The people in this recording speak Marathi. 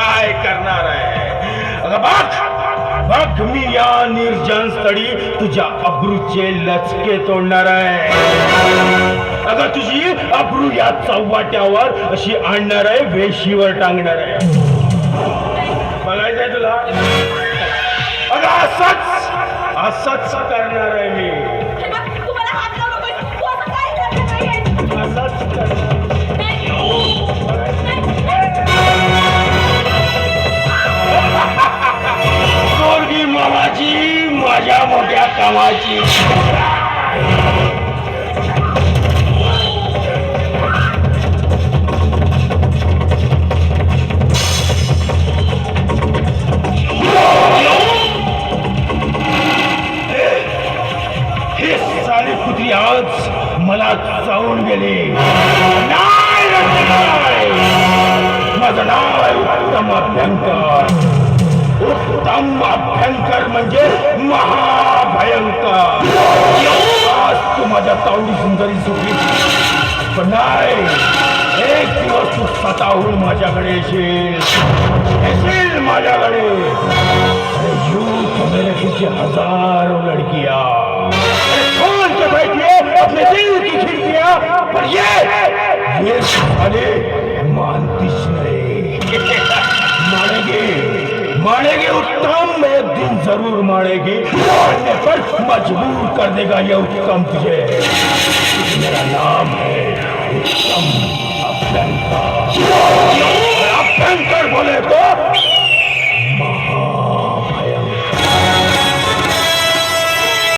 काय करणार आहे? या निर्जन स्थळी तुझ्या अब्रूचे लचके तोडणार आहे. अगं तुझी अब्रू या चव्हाट्यावर अशी आणणार आहे वेशीवर टांगणार आहे. बघायचंय तुला? अगं असच असच करणार आहे मी. या कामाची कुत्री आज मला चावून गेले. माझं नाव आहे उत्तम अभ्यंकर. उत्तम अभ्यंकर म्हणजे महा महाभयंकर आज तू माझ्या तावडी सुंदरी सुखी. पण नाही एक दिवस तू स्वतःहून माझ्याकडे येशील. येशील माझ्याकडे. अरे यूं तो मेरे पीछे अपने दिल की पर ये ये साले मानतीच नहीं मानेगी मानेगी उत्तम दिन ज़रूर मारेगी। पर मजबूर कर देगा ये उत्तम तुझे मेरा नाम है उत्तम तो